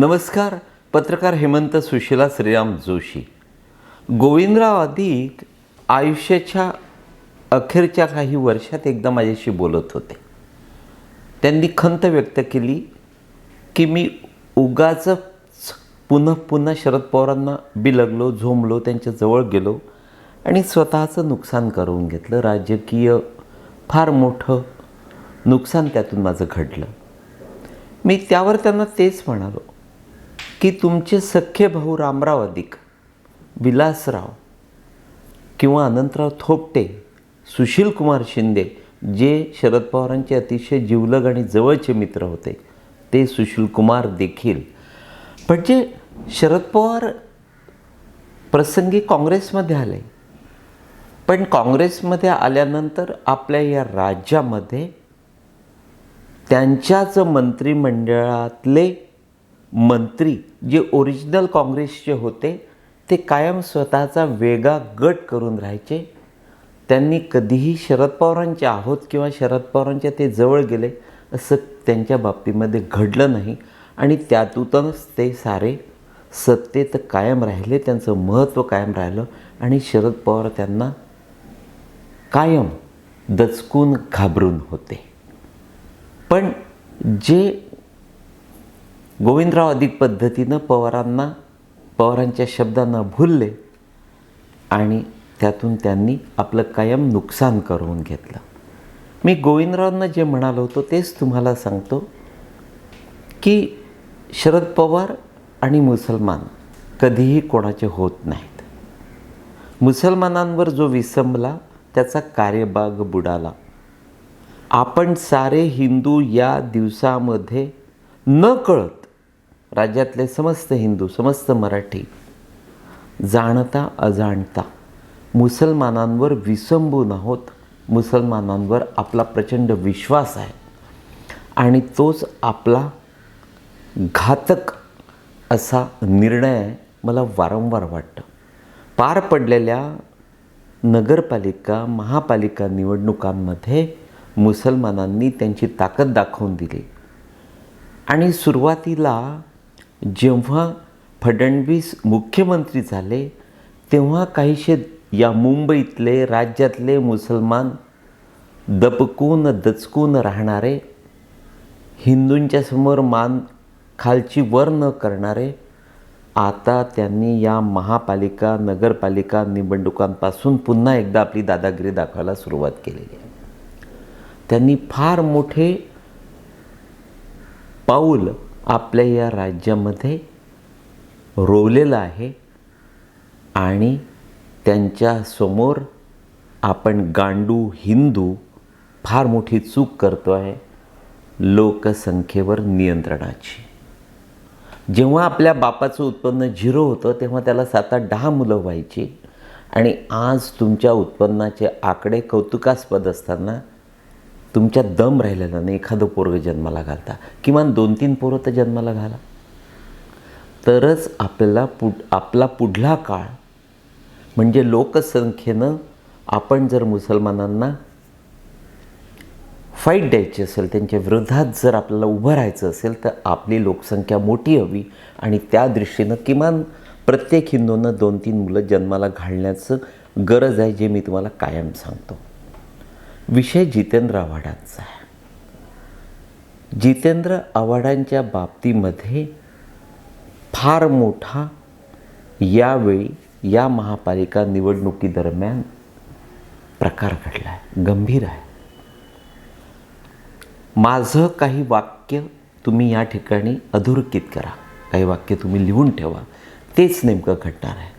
नमस्कार पत्रकार हेमंत सुशिला श्रीराम जोशी. गोविंदराव अधिक आयुष्याच्या अखेरच्या काही वर्षात एकदा माझ्याशी बोलत होते. त्यांनी खंत व्यक्त केली की मी उगाच पुन्हा पुन्हा शरद पवारांना बिलगलो झोंबलो त्यांच्या जवळ गेलो आणि स्वतःचं नुकसान करून घेतलं. राजकीय फार मोठं नुकसान त्यातून माझं घडलं. मी त्यावर त्यांना तेच म्हणालो. की तुमचे सख्खे भाऊ रामराव अधिक विलासराव किंवा अनंतराव थोपटे सुशीलकुमार शिंदे जे शरद पवारांचे अतिशय जिवलग आणि जवळचे मित्र होते ते सुशीलकुमार देखील. म्हणजे शरद पवार प्रसंगी काँग्रेसमध्ये आले. पण काँग्रेसमध्ये आल्यानंतर आपल्या या राज्यामध्ये त्यांच्याच मंत्रिमंडळातले मंत्री जे ओरिजिनल काँग्रेसचे होते ते कायम स्वतःचा वेगळा गट करून राहायचे. त्यांनी कधीही शरद पवारांचे आहोत किंवा शरद पवारांच्या ते जवळ गेले असं त्यांच्या बाबतीमध्ये घडलं नाही. आणि त्यातूनच ते सारे सत्तेत कायम राहिले त्यांचं महत्त्व कायम राहिलं. आणि शरद पवार त्यांना कायम दचकून घाबरून होते. पण जे गोविंदराव अधिक पद्धतीनं पवारांना पवारांच्या शब्दांना भुलले आणि त्यातून त्यांनी आपलं कायम नुकसान करून घेतलं. मी गोविंदरावांना जे म्हणालो होतो तेच तुम्हाला सांगतो की शरद पवार आणि मुसलमान कधीही कोणाचे होत नाहीत. मुसलमानांवर जो विसंबला त्याचा कार्यबाग बुडाला. आपण सारे हिंदू या दिवसामध्ये न कळत राज्यातले समस्त हिंदू समस्त मराठी जाणता अजाणता मुसलमानांवर विसंबून आहोत. मुसलमानांवर आपला प्रचंड विश्वास आहे. आणि तोच आपला घातक असा निर्णय मला वारंवार वाटतं. पार पडलेल्या नगरपालिका महापालिका निवडणुकांमध्ये मुसलमानांनी त्यांची ताकद दाखवून दिली. आणि सुरुवातीला जेव्हा फडणवीस मुख्यमंत्री झाले तेव्हा काहीशे या मुंबईतले राज्यातले मुसलमान दपकून दचकून राहणारे हिंदूंच्या समोर मान खालची वर न करणारे आता त्यांनी या महापालिका नगरपालिका निवडणुकांपासून पुन्हा एकदा आपली दादागिरी दाखवायला सुरुवात केलेली आहे. त्यांनी फार मोठे पाऊल आपल्या या राज्यामध्ये रोवलेलं आहे आणि त्यांच्यासमोर आपण गांडू हिंदू फार मोठी चूक करतो आहे लोकसंख्येवर नियंत्रणाची. जेव्हा आपल्या बापाचं उत्पन्न झिरो होतं तेव्हा त्याला सात आठ दहा मुलं व्हायची. आणि आज तुमच्या उत्पन्नाचे आकडे कौतुकास्पद असताना तुमच्या दम राहिलेला नाही. एखादं पोरगं जन्माला घालता. किमान दोन तीन पोरं तर जन्माला घाला. तरच आपल्याला पुढ आपला पुढला काळ म्हणजे लोकसंख्येनं आपण जर मुसलमानांना फाईट द्यायची असेल त्यांच्या विरोधात जर आपल्याला उभं राहायचं असेल तर आपली लोकसंख्या मोठी हवी. आणि त्या दृष्टीनं किमान प्रत्येक हिंदूनं दोन तीन मुलं जन्माला घालण्याचं गरज आहे जे मी तुम्हाला कायम सांगतो. विषय जितेंद्र आव्हाडांचा आहे. जितेंद्र आव्हाडांच्या बाबतीमध्ये फार मोठा यावेळी या महापालिका निवडणुकीदरम्यान प्रकार घडला आहे गंभीर आहे. माझं काही वाक्य तुम्ही या ठिकाणी अधोरेखित करा काही वाक्य तुम्ही लिहून ठेवा तेच नेमकं घडणार आहे.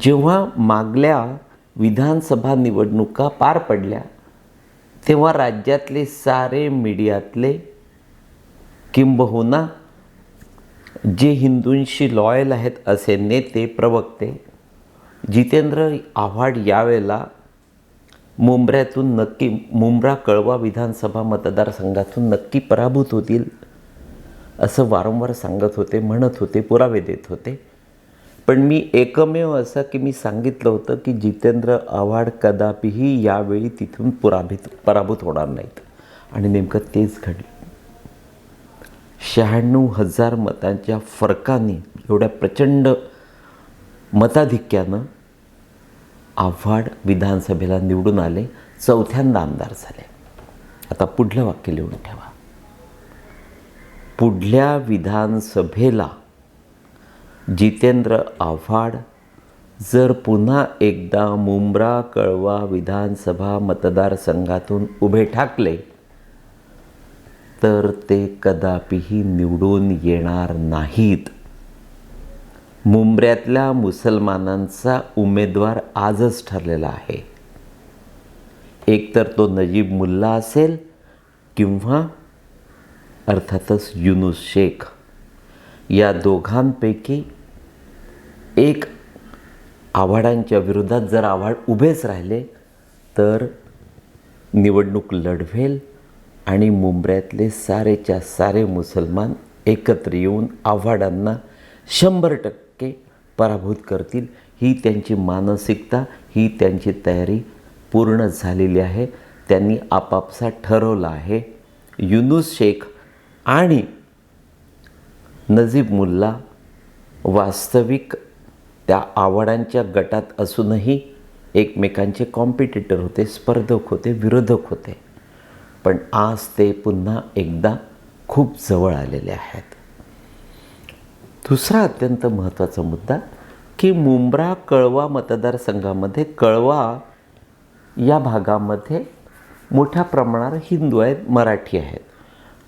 जेव्हा मागल्या विधानसभा निवडणुका पार पडल्या तेव्हा राज्यातले सारे मीडियातले किंबहुना जे हिंदूंशी लॉयल आहेत असे नेते प्रवक्ते जितेंद्र आव्हाड यावेळेला मुंब्र्यातून नक्की मुंब्रा कळवा विधानसभा मतदारसंघातून नक्की पराभूत होतील असं वारंवार सांगत होते म्हणत होते पुरावे देत होते. पण मी एकमेव असं की मी सांगितलं होतं की जितेंद्र आव्हाड कदापिही यावेळी तिथून पुराभित पराभूत होणार नाहीत. आणि नेमकं तेच घडलं. शहाण्णव हजार मतांच्या फरकाने एवढ्या प्रचंड मताधिक्यानं आव्हाड विधानसभेला निवडून आले चौथ्यांदा आमदार झाले. आता पुढलं वाक्य लिहून ठेवा. पुढल्या विधानसभेला जितेंद्र आव्हाड जर पुन्हा एकदा मुंब्रा कळवा विधानसभा मतदारसंघातून उभे ठाकले तर ते कदापिही निवडून येणार नाहीत. मुंबऱ्यातल्या मुसलमानांचा उमेदवार आजच ठरलेला आहे. एकतर तो नजीब मुल्ला असेल किंवा अर्थातच युनुस शेख. या दोघांपैकी एक आव्हाडांच्या विरोधात जर आव्हाड उभेच राहिले तर निवडणूक लढवेल आणि मुंबऱ्यातले सारेच्या सारे मुसलमान एकत्र येऊन आव्हाडांना शंभर टक्के पराभूत करतील. ही त्यांची मानसिकता ही त्यांची तयारी पूर्ण झालेली आहे. त्यांनी आपापसात ठरवलं आहे. युनुस शेख आणि नजीब मुल्ला वास्तविक त्या आव्हाडांच्या गटात असूनही एकमेकांचे कॉम्पिटिटर होते स्पर्धक होते विरोधक होते. पण आज ते पुन्हा एकदा खूप जवळ आलेले आहेत. दुसरा अत्यंत महत्त्वाचा मुद्दा की मुंब्रा कळवा मतदारसंघामध्ये कळवा या भागामध्ये मोठ्या प्रमाणावर हिंदू आहेत मराठी आहेत.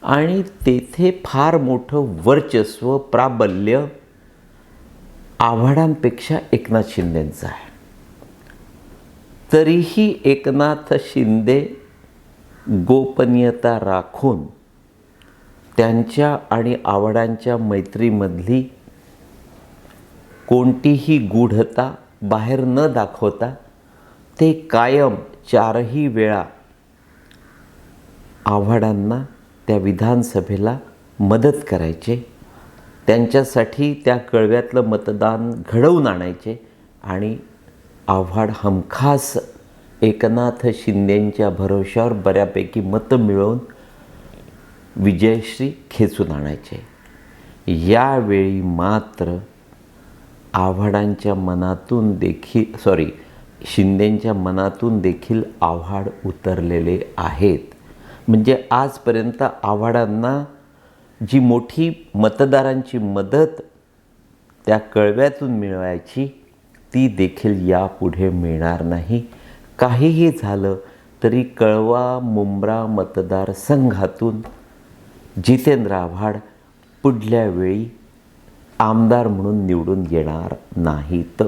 आणि तेथे फार मोठं वर्चस्व प्राबल्य आव्हाडांपेक्षा एकनाथ शिंदेंचं आहे. तरीही एकनाथ शिंदे गोपनीयता राखून त्यांच्या आणि आव्हाडांच्या मैत्रीमधली कोणतीही गूढता बाहेर न दाखवता ते कायम चारही वेळा आव्हाडांना त्या विधानसभेला मदत करायचे त्यांच्यासाठी त्या कळव्यातलं मतदान घडवून आणायचे आणि आव्हाड हमखास एकनाथ शिंदेंच्या भरोश्यावर बऱ्यापैकी मतं मिळवून विजयश्री खेचून आणायचे. यावेळी मात्र आव्हाडांच्या मनातून देखील सॉरी शिंदेंच्या मनातून देखील आव्हाड उतरलेले आहेत. म्हणजे आजपर्यंत आव्हाडांना जी मोठी मतदारांची मदत त्या कळव्यातून मिळवायची ती देखील यापुढे मिळणार नाही. काहीही झालं तरी कळवा मुंब्रा मतदारसंघातून जितेंद्र आव्हाड पुढल्या वेळी आमदार म्हणून निवडून येणार नाहीत.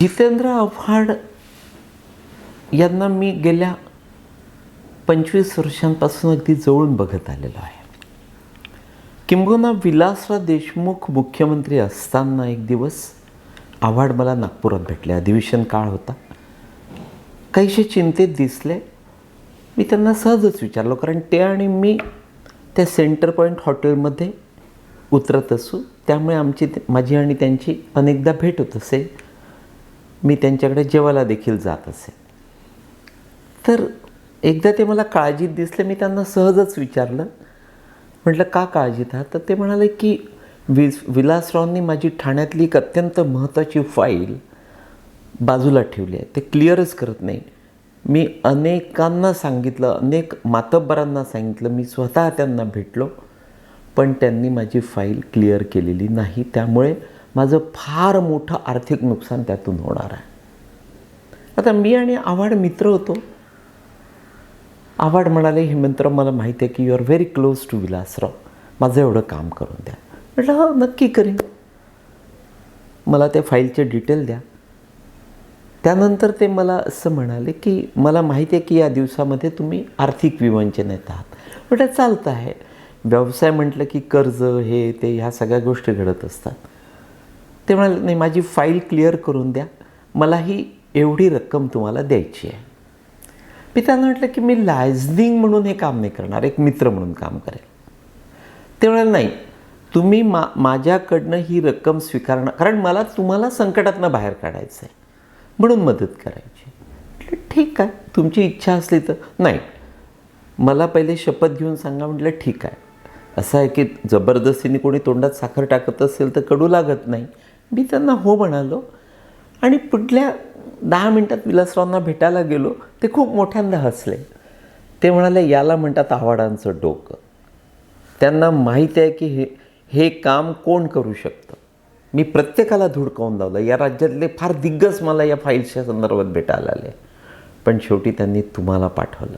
जितेंद्र आव्हाड यांना मी गेल्या पंचवीस वर्षांपासून अगदी जवळून बघत आलेलो आहे. किंबहुना विलासराव देशमुख मुख्यमंत्री असताना एक दिवस आव्हाड मला नागपुरात भेटले. अधिवेशन काळ होता. काहीसे चिंतेत दिसले. मी त्यांना सहजच विचारलो कारण ते आणि मी त्या सेंटर पॉईंट हॉटेलमध्ये उतरत असू त्यामुळे आमची माझी आणि त्यांची अनेकदा भेट होत असे मी त्यांच्याकडे जेवायला देखील जात असे तर एकदा ते मला काळजीत दिसले मी त्यांना सहजच विचारलं. म्हटलं का काळजीत आहात? तर ते म्हणाले की वि विलासरावांनी माझी ठाण्यातली एक अत्यंत महत्त्वाची फाईल बाजूला ठेवली आहे. ते क्लिअरच करत नाही. मी अनेकांना सांगितलं अनेक मातब्बरांना सांगितलं मी स्वतः त्यांना भेटलो पण त्यांनी माझी फाईल क्लिअर केलेली नाही. त्यामुळे माझं फार मोठं आर्थिक नुकसान त्यातून होणार आहे. आता मी आणि आव्हाड मित्र होतो. आव्हाड म्हणाले हेमंतराव मला माहिती आहे की you are very close to Vilasrao. माझं एवढं काम करून द्या. म्हटलं हो नक्की करीन. मला त्या फाईलचे डिटेल द्या. त्यानंतर ते मला असं म्हणाले की मला माहिती आहे की या दिवसामध्ये तुम्ही आर्थिक विवंचनेत आहात. म्हटलं चालतं आहे. व्यवसाय म्हटलं की कर्ज हे ते ह्या सगळ्या गोष्टी घडत असतात. ते म्हणाले नाही माझी फाईल क्लिअर करून द्या. मला ही एवढी रक्कम तुम्हाला द्यायची आहे. मी त्यांना म्हटलं की मी लायझनिंग म्हणून हे काम नाही करणार एक मित्र म्हणून काम करेल. ते म्हणाले नाही तुम्ही मा माझ्याकडनं ही रक्कम स्वीकारणार कारण मला तुम्हाला संकटातनं बाहेर काढायचं आहे म्हणून मदत करायची. म्हटलं ठीक आहे तुमची इच्छा असली तर. नाही मला पहिले शपथ घेऊन सांगा. म्हटलं ठीक आहे. असं आहे की जबरदस्तीने कोणी तोंडात साखर टाकत असेल तर कडू लागत नाही. मी त्यांना हो म्हणालो आणि पुढल्या दहा मिनटात विलासरावांना भेटायला गेलो ते खूप मोठ्यांदा हसले. ते म्हणाले याला म्हणतात आव्हाडांचं डोकं. त्यांना माहीत आहे की हे हे काम कोण करू शकतं? मी प्रत्येकाला धुडकावून लावलं. या राज्यातले फार दिग्गज मला या फाईल्सच्या संदर्भात भेटायला आले. पण शेवटी त्यांनी तुम्हाला पाठवलं.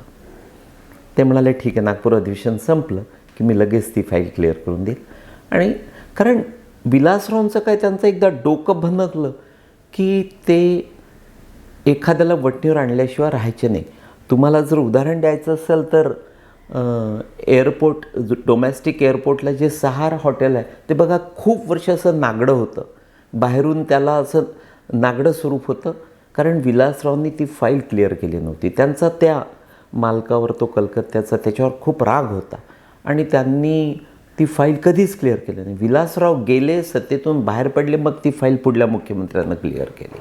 ते म्हणाले ठीक आहे नागपूर अधिवेशन संपलं की मी लगेच ती फाईल क्लिअर करून देईल. आणि कारण विलासरावांचं काय त्यांचं एकदा डोकं भनकलं की ते एखाद्याला वटणीवर आणल्याशिवाय राहायचे नाही. तुम्हाला जर उदाहरण द्यायचं असेल तर एअरपोर्ट जो डोमेस्टिक एअरपोर्टला जे सहार हॉटेल आहे ते बघा खूप वर्ष असं नागडं होतं. बाहेरून त्याला असं नागडं स्वरूप होतं. कारण विलासरावनी ती फाईल क्लिअर केली नव्हती. त्यांचा त्या मालकावर तो कलकत्त्याचा त्याच्यावर खूप राग होता. आणि त्यांनी ती फाईल कधीच क्लिअर केली नाही. विलासराव गेले सत्तेतून बाहेर पडले मग ती फाईल पुढल्या मुख्यमंत्र्यांना क्लिअर केली.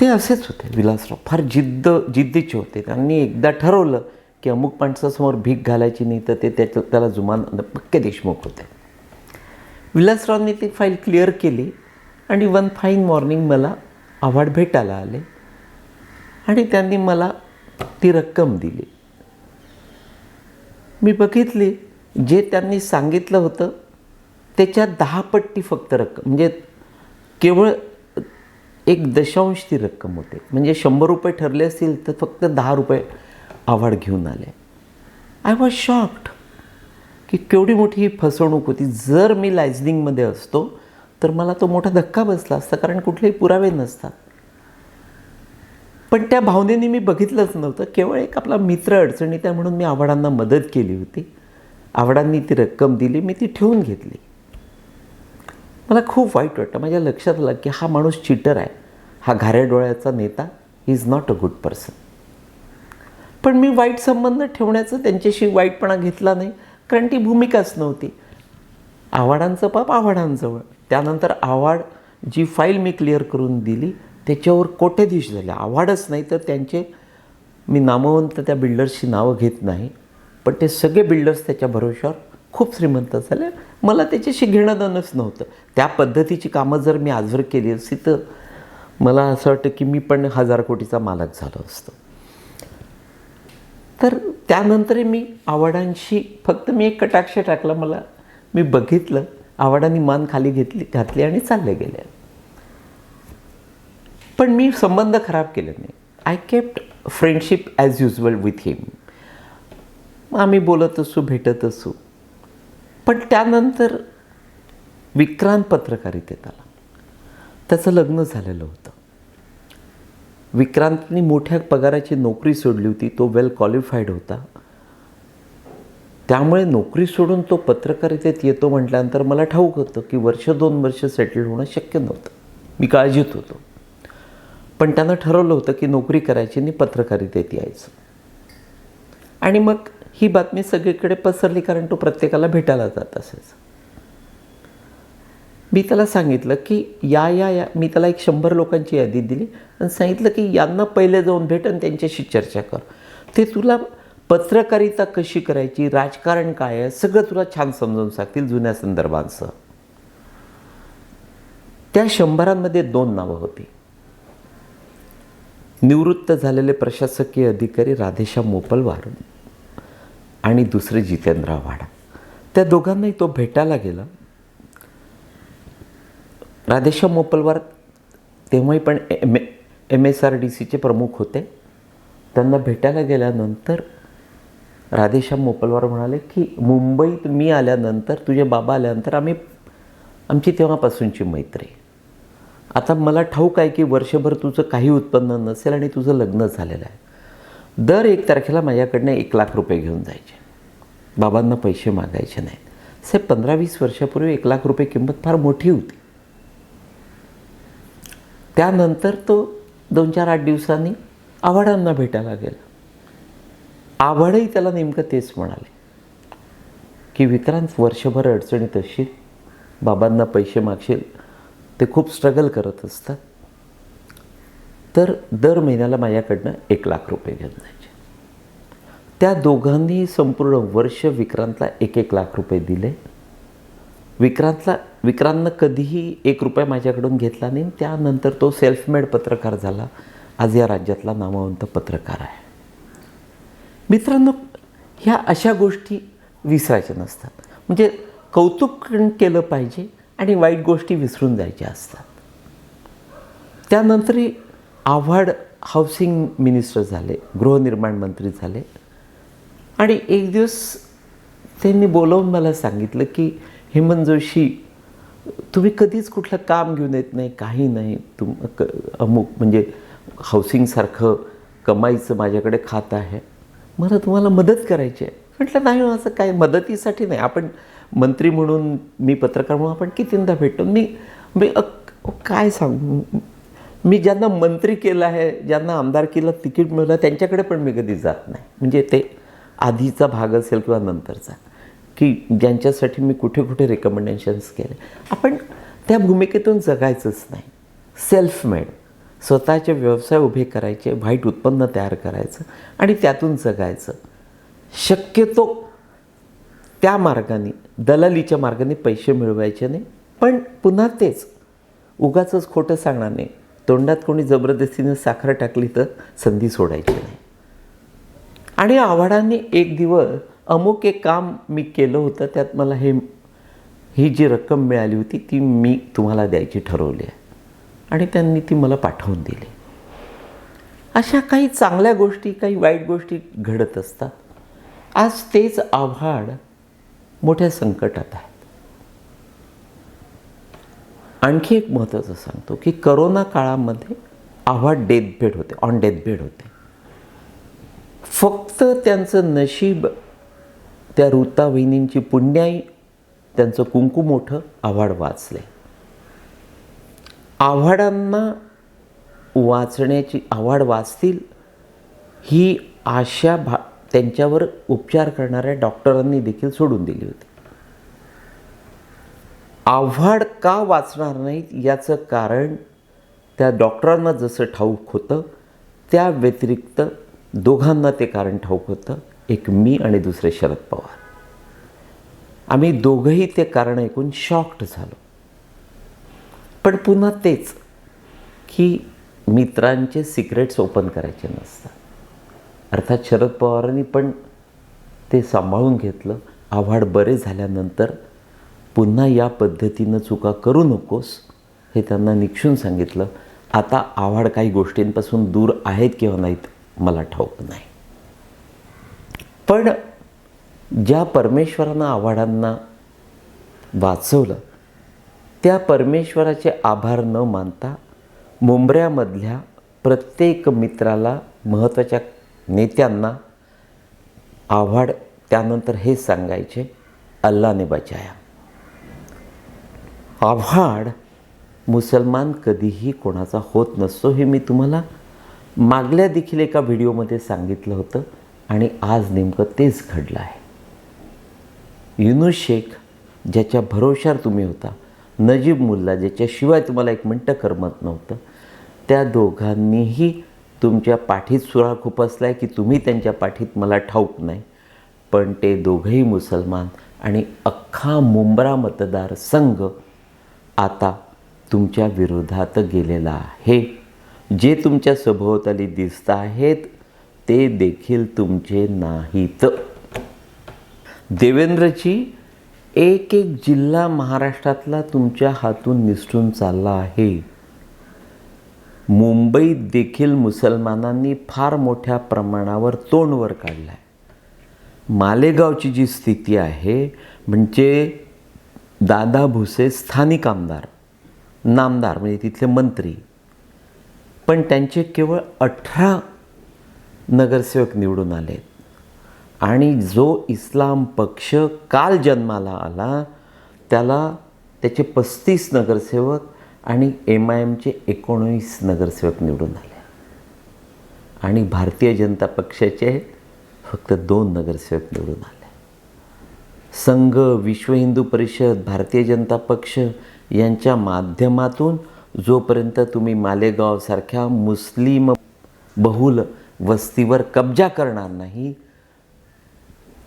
ते असेच होते विलासराव. फार जिद्द जिद्दीचे होते. त्यांनी एकदा ठरवलं की अमुक माणसासमोर भीक घालायची नाही तर ते त्याच्या त्याला जुमान पक्के देशमुख होते. विलासरावांनी ती फाईल क्लिअर केली आणि वन फाईन मॉर्निंग मला आव्हाड भेटायला आले आणि त्यांनी मला ती रक्कम दिली. मी बघितली जे त्यांनी सांगितलं होतं त्याच्या दहा पट्टी फक्त रक्कम म्हणजे केवळ एक दशांश ती रक्कम होते. म्हणजे शंभर रुपये ठरले असतील तर फक्त दहा रुपये आव्हाड घेऊन आले. आय वॉज शॉक्ड की केवढी मोठी ही फसवणूक होती. जर मी लायझनिंगमध्ये असतो तर मला तो मोठा धक्का बसला असता कारण कुठलेही पुरावे नसतात. पण त्या भावनेने मी बघितलंच नव्हतं. केवळ एक आपला मित्र अडचणीत आहे म्हणून मी आव्हाडांना मदत केली होती. आव्हाडांनी ती रक्कम दिली मी ती ठेवून घेतली. मला खूप वाईट वाटतं. माझ्या लक्षात आलं की हा माणूस चिटर आहे. हा घाऱ्या डोळ्याचा नेता is not a good person पण मी वाईट संबंध ठेवण्याचं त्यांच्याशी वाईटपणा घेतला नाही कारण ती भूमिकाच नव्हती. आव्हाडांचं पाप आव्हाडांजवळ. त्यानंतर आव्हाड जी फाईल मी क्लिअर करून दिली त्याच्यावर कोट्याधीश झाले. आव्हाडच नाही तर त्यांचे मी नामवंत त्या बिल्डर्सची नावं घेत नाही पण ते सगळे बिल्डर्स त्याच्या भरोश्यावर खूप श्रीमंत झाले. मला त्याच्याशी घेणं देणंच नव्हतं. त्या पद्धतीची कामं जर मी आजवर केली असती तर मला असं वाटतं की मी पण हजार कोटीचा मालक झालो असतो. तर त्यानंतर मी आव्हाडांशी फक्त मी एक कटाक्ष टाकला. मला मी बघितलं आव्हाडांनी मान खाली घेतली घातली आणि चालले गेले. पण मी संबंध खराब केले नाही. I kept friendship as usual with him आम्ही बोलत असू भेटत असू. पण त्यानंतर विक्रांत पत्रकारितेत आला. त्याचं लग्न झालेलं होतं. विक्रांतनी मोठ्या पगाराची नोकरी सोडली होती तो वेल क्वालिफाईड होता. त्यामुळे नोकरी सोडून तो पत्रकारितेत येतो म्हटल्यानंतर मला ठाऊक होतं की वर्ष दोन वर्ष सेटल होणं शक्य नव्हतं. मी काळजीत होतो. पण त्यानं ठरवलं होतं की नोकरी करायची आणि पत्रकारितेत यायचं. आणि मग ही बातमी सगळीकडे पसरली कारण तो प्रत्येकाला भेटायला जात असेच मी त्याला सांगितलं की या या या मी त्याला एक शंभर लोकांची यादी दिली आणि सांगितलं की यांना पहिले जाऊन भेट आणि त्यांच्याशी चर्चा कर. ते तुला पत्रकारिता कशी करायची राजकारण काय आहे सगळं तुला छान समजावून सांगतील जुन्या संदर्भांसह. त्या शंभरांमध्ये दोन नावं होती. निवृत्त झालेले प्रशासकीय अधिकारी राधेशा मोपलवार आणि दुसरे जितेंद्र आव्हाड. त्या दोघांनाही तो भेटायला गेला. राधेश्याम मोपलवार तेव्हाही पण M M S R D सीचे प्रमुख होते. त्यांना भेटायला गेल्यानंतर राधेश्याम मोपलवार म्हणाले की मुंबईत मी आल्यानंतर तुझे बाबा आल्यानंतर आम्ही आमची तेव्हापासूनची मैत्री आता मला ठाऊक आहे की वर्षभर तुझं काही उत्पन्न नसेल आणि तुझं लग्न झालेलं आहे. दर एक तारखेला माझ्याकडनं एक लाख रुपये घेऊन जायचे. बाबांना पैसे मागायचे नाहीत साहेब पंधरा वीस वर्षापूर्वी एक लाख रुपये किंमत फार मोठी होती. त्यानंतर तो दोन चार आठ दिवसांनी आव्हाडांना भेटायला गेला. आव्हाडही त्याला नेमकं तेच म्हणाले की विक्रांत वर्षभर अडचणीत असशील बाबांना पैसे मागशील ते खूप स्ट्रगल करत असतात. तर दर महिन्याला माझ्याकडनं एक लाख रुपये घेऊन जायचे. त्या दोघांनी संपूर्ण वर्ष विक्रांतला एक एक लाख रुपये दिले. विक्रांतला विक्रांतनं कधीही एक रुपया माझ्याकडून घेतला नाही. त्यानंतर तो सेल्फ मेड पत्रकार झाला. आज या राज्यातला नामवंत पत्रकार आहे. मित्रांनो ह्या अशा गोष्टी विसरायच्या नसतात. म्हणजे कौतुक केलं पाहिजे आणि वाईट गोष्टी विसरून जायच्या असतात. त्यानंतर आव्हाड हाऊसिंग मिनिस्टर झाले गृहनिर्माण मंत्री झाले. आणि एक दिवस त्यांनी बोलवून मला सांगितलं की हेमंत जोशी तुम्ही कधीच कुठलं काम घेऊन येत नाही काही नाही. तुम क अमुक म्हणजे हाऊसिंगसारखं कमाईचं माझ्याकडे खातं आहे. मला तुम्हाला मदत करायची आहे. म्हटलं नाही हो, असं काय मदतीसाठी नाही. आपण मंत्री म्हणून मी पत्रकार म्हणून आपण कितींदा भेटतो. मी मी काय सांगू? मी ज्यांना मंत्री केलं आहे ज्यांना आमदारकीला तिकीट मिळलं त्यांच्याकडे पण मी कधी जात नाही. म्हणजे ते आधीचा भाग असेल किंवा नंतरचा. की ज्यांच्यासाठी मी कुठे कुठे रेकमेंडेशन्स केले. आपण त्या भूमिकेतून जगायचंच नाही. सेल्फ मेड स्वतःचे व्यवसाय उभे करायचे वाईट उत्पन्न तयार करायचं आणि त्यातून जगायचं. शक्यतो त्या मार्गाने दलालीच्या मार्गाने पैसे मिळवायचे नाही. पण पुन्हा तेच. उगाच खोटं सांगणार नाही. तोंडात कोणी जबरदस्तीने साखर टाकली तर संधी सोडायची नाही. आणि आव्हाडांनी एक दिवस अमुक एक काम मी केलं होतं त्यात मला हे ही जी रक्कम मिळाली होती ती मी तुम्हाला द्यायची ठरवली आहे. आणि त्यांनी ती मला पाठवून दिली. अशा काही चांगल्या गोष्टी काही वाईट गोष्टी घडत असतात. आज तेच आव्हाड मोठ्या संकटात आहे. आणखी एक महत्त्वाचं सांगतो की करोना काळामध्ये आव्हाड डेथबेड होते ऑन डेथबेड होते. फक्त त्यांचं नशीब त्या ऋता वहिनींची पुण्याई त्यांचं कुंकू मोठं आव्हाड वाचले. आव्हाडांना वाचण्याची आव्हाड वाचतील ही आशा भा त्यांच्यावर उपचार करणाऱ्या डॉक्टरांनी देखील सोडून दिली होती. आव्हाड का वाचणार नाहीत याचं कारण त्या डॉक्टरांना जसं ठाऊक होतं त्या व्यतिरिक्त दोघांना ते कारण ठाऊक होतं. एक मी आणि दुसरे शरद पवार. आम्ही दोघंही ते कारण ऐकून शॉक्ड झालो. पण पुन्हा तेच की मित्रांचे सिक्रेट्स ओपन करायचे नसतात. अर्थात शरद पवारांनी पण ते सांभाळून घेतलं. आव्हाड बरे झाल्यानंतर पुन्हा या पद्धतीनं चुका करू नकोस हे त्यांना निक्षून सांगितलं. आता आव्हाड काही गोष्टींपासून दूर आहेत किंवा नाहीत मला ठाऊक नाही. पण ज्या परमेश्वरानं आव्हाडांना वाचवलं त्या परमेश्वराचे आभार न मानता मुंबऱ्यामधल्या प्रत्येक मित्राला महत्त्वाच्या नेत्यांना आव्हाड त्यानंतर हे सांगायचे अल्लाने बचाया. आव्हाड मुसलमान कधीही कोणाचा होत नसतो हे मी तुम्हाला मागल्या देखील एका व्हिडिओमध्ये सांगितलं होतं आणि आज नेमकं तेच घडलं आहे. युनुस शेख ज्याच्या भरोशावर तुम्ही होता नजीब मुल्ला ज्याच्याशिवाय तुम्हाला एक मिनटं करमत नव्हतं त्या दोघांनीही तुमच्या पाठीत सुरा खुपसला आहे की तुम्ही त्यांच्या पाठीत मला ठाऊक नाही पण ते दोघंही मुसलमान आणि अख्खा मुंब्रा मतदारसंघ आता तुमच्या विरोधात गेलेला आहे. जे तुमच्या सभोवताली दिसत आहेत ते देखील तुमचे नाहीत. देवेंद्रजी एक एक जिल्हा महाराष्ट्रातला तुमच्या हातून निसटून चालला आहे. मुंबईत देखील मुसलमानांनी फार मोठ्या प्रमाणावर तोंडवर काढला आहे मालेगावची जी स्थिती आहे म्हणजे दादा भुसे स्थानिक आमदार नामदार म्हणजे तिथले मंत्री. पण त्यांचे केवळ अठरा नगरसेवक निवडून आले. आणि जो इस्लाम पक्ष काल जन्माला आला त्याला त्याचे पस्तीस नगरसेवक आणि एम आय एमचे एकोणीस नगरसेवक निवडून आले. आणि भारतीय जनता पक्षाचे फक्त दोन नगरसेवक निवडून आले. संघ विश्व हिंदू परिषद भारतीय जनता पक्ष यांच्या माध्यमातून जोपर्यंत तुम्ही मालेगावसारख्या मुस्लिम बहुल वस्तीवर कब्जा करणार नाही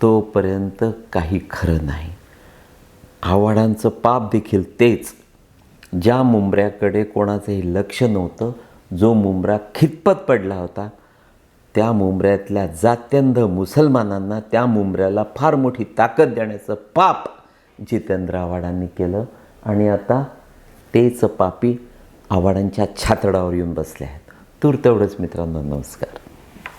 तोपर्यंत काही खरं नाही. आव्हाडांचं पाप देखील तेच. ज्या मुंबऱ्याकडे कोणाचंही लक्ष नव्हतं जो मुंबरा खितपत पडला होता त्या मुंबऱ्यातल्या जात्यंध मुसलमानांना त्या मुंबऱ्याला फार मोठी ताकद देण्याचं पाप जितेंद्र आव्हाडांनी केलं. आणि आता तेच पापी आव्हाडांच्या छातडावर येऊन बसले आहेत. तूर तेवढंच मित्रांनो. नमस्कार.